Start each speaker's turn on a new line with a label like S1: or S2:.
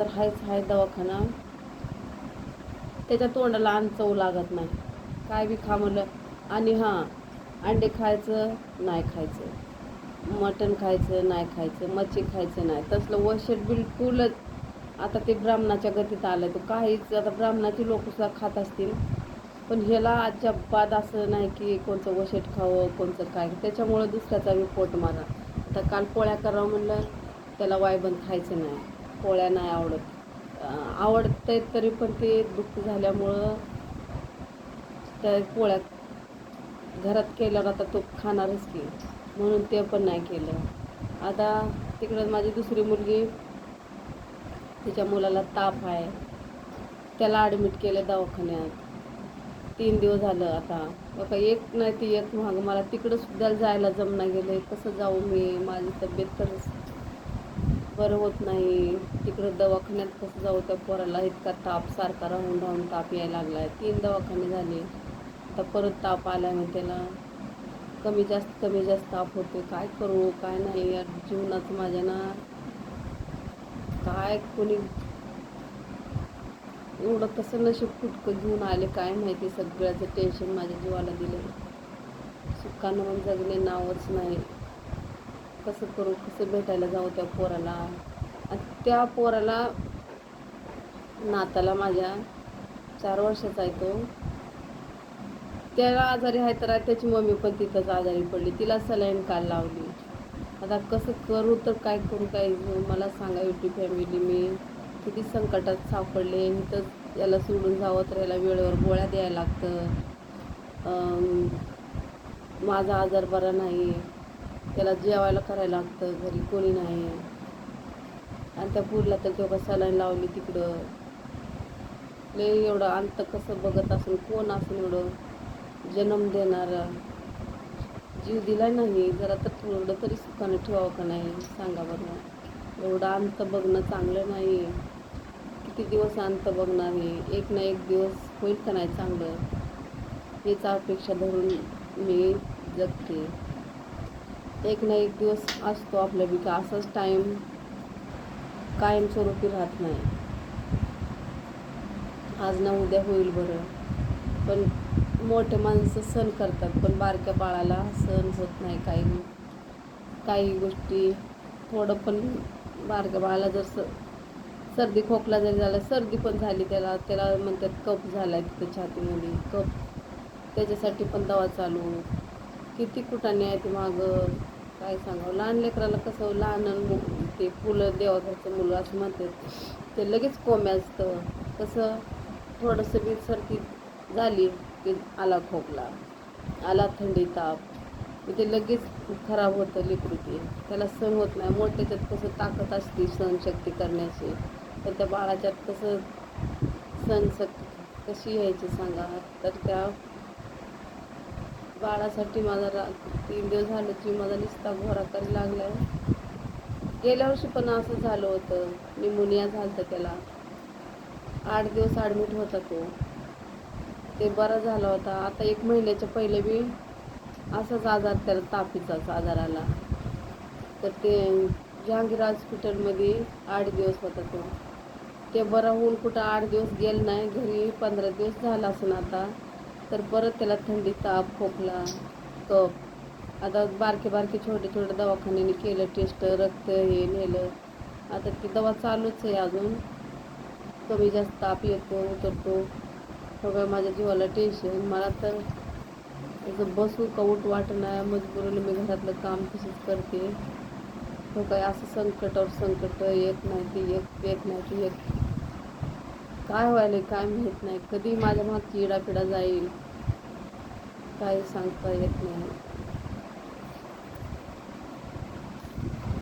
S1: तर हायच हाय दवाखाना. त्याच्या तोंडाला अन्न चव लागत नाही. काय बी खा म्हणलं आणि हां अंडे खायचं नाही खायचं. मटण खायचं नाही खायचं. मच्छी खायचं नाही. तसलं वशेट बिलकुलच आता ते ब्राह्मणाच्या गतीत आलं तर काहीच आता ब्राह्मणाची लोकसुद्धा खात असतील. पण ह्याला अजिबात असं नाही की कोणचं वशेट खावं कोणचं काय. त्याच्यामुळं दुसऱ्याचा मी पोट मारा. आता काल पोळ्या करावं म्हणलं त्याला वायबंद खायचं नाही. पोळ्या नाही आवडत. आवडत आहेत तरी पण ते दुःख झाल्यामुळं त्या पोळ्या घरात केल्यावर आता तो खाणारच की म्हणून ते पण नाही केलं. आता तिकडं माझी दुसरी मुलगी तिच्या मुलाला ताप आहे. त्याला ॲडमिट केलं दवाखान्यात. तीन दिवस झालं आता. बघा एक नाही ती एक महाग. मला तिकडं सुद्धा जायला जमना गेलं कसं जाऊ मी? माझी तब्येत तर बरं होत नाही. तिकडं दवाखान्यात कसं जाऊ? त्या पोराला इतका ताप सारखा राहून राहून ताप यायला लागला आहे तीन दवाखाने झाले. आता परत ताप आला मग त्याला. कमी जास्त कमी जास्त ताप होते काय करू? काय नाही? या जीवनाचं माझ्या ना काय कोणी एवढं कसं नशीब फुटकं घेऊन आले? काय माहिती? सगळ्याचं टेन्शन माझ्या जीवाला दिलं सुखानं जगणे नावच नाही. कसं करू कसं भेटायला जाऊ त्या पोराला? आणि त्या पोराला नाताला माझ्या चार वर्षाचा आहे तो. त्याला आजारी आहे तर त्याची मम्मी पण तिथंच आजारी पडली. तिला सलाईन काल लावली. आता कसं करू तर काय करू काय मला सांगा युटी फॅमिली मी किती संकटात सापडले. तर याला सोडून जावं तर याला वेळेवर गोळ्या द्यायला लागतं. माझा आजार बरा नाही त्याला जेवायला करायला लागतं घरी कोणी नाही. आणि त्या पुरला तर तेव्हा सलाईन लावली तिकडं. ले एवढं अंत कसं बघत असून कोण असून एवढं जन्म देणारा. जीव दिला नाही जरा तर थोडं तरी सुखाने ठेवावं का नाही सांगा बरं. एवढं अंत बघणं चांगलं नाही. किती दिवस अंत बघणार हे? एक ना एक दिवस होईल का नाही चांगलं? हेच अपेक्षा धरून मी जगते. एक ना एक दिवस असतो आपल्या बी असाच टाईम कायमस्वरूपी राहत नाही. आज ना उद्या होईल बरं. पण मोठे माणसं सण करतात पण बारक्या बाळाला सण होत नाही काही. काही गोष्टी थोडं पण बारक्या बाळाला जर स सर्दी खोकला जरी झाला सर्दी पण झाली त्याला त्याला म्हणतात कफ झाला आहे तिथं छातीमध्ये. कप त्याच्यासाठी पण दवा चालू. किती कुटाने आहे ते मागं? काय सांगावं? लहान लेकराला कसं हो, लहान ते फुलं देवाघरचं मुलं असं म्हणतात. ते लगेच कोंब्या असतं. कसं? थोडंसं बी सर्दी झाली की आला खोकला आला थंडी ताप. ते लगेच खराब होतं लेकरू त्याला सहन होत नाही. मोठ्याच्यात कसं ताकद असते सहनशक्ती करण्याची. तर त्या बाळाच्यात कसं सहनशक्ती कशी यायची सांगा? तर त्या बाळासाठी माझा रा तीन दिवस झालं की माझा निस्ता घोरा करी लागला आहे गेल्या वर्षी पण असं झालं होतं. निमोनिया झालं होतं त्याला. आठ दिवस ॲडमिट होता तो. ते बरा झाला होता. आता एक महिन्याच्या पहिले बी असाच आजार त्याला तापीचाच आजार आला. तर ते जहांगीर हॉस्पिटलमध्ये आठ दिवस होता तो. ते बरा होऊन कुठं आठ दिवस गेलं नाही. घरी पंधरा दिवस झाला असून आता. तर परत त्याला थंडी ताप खोकला कप आता बारके बारके छोटे छोटे दवाखान्याने केलं टेस्ट रक्त हे नेलं. आता ती दवा चालूच आहे अजून. कमी जास्त ताप येतो उतरतो. सगळं माझ्या जीवाला टेन्शन मला तर असं बसू का वाटणार मजबुरीने मी घरातलं काम तसंच करते. हो काय असं संकटावर संकट येत नाही ते एक येत नाही ते एक. काय व्हायला काय माहीत नाही. कधी माझ्या मागची इडापिडा जाईल. काही सांगता येत नाही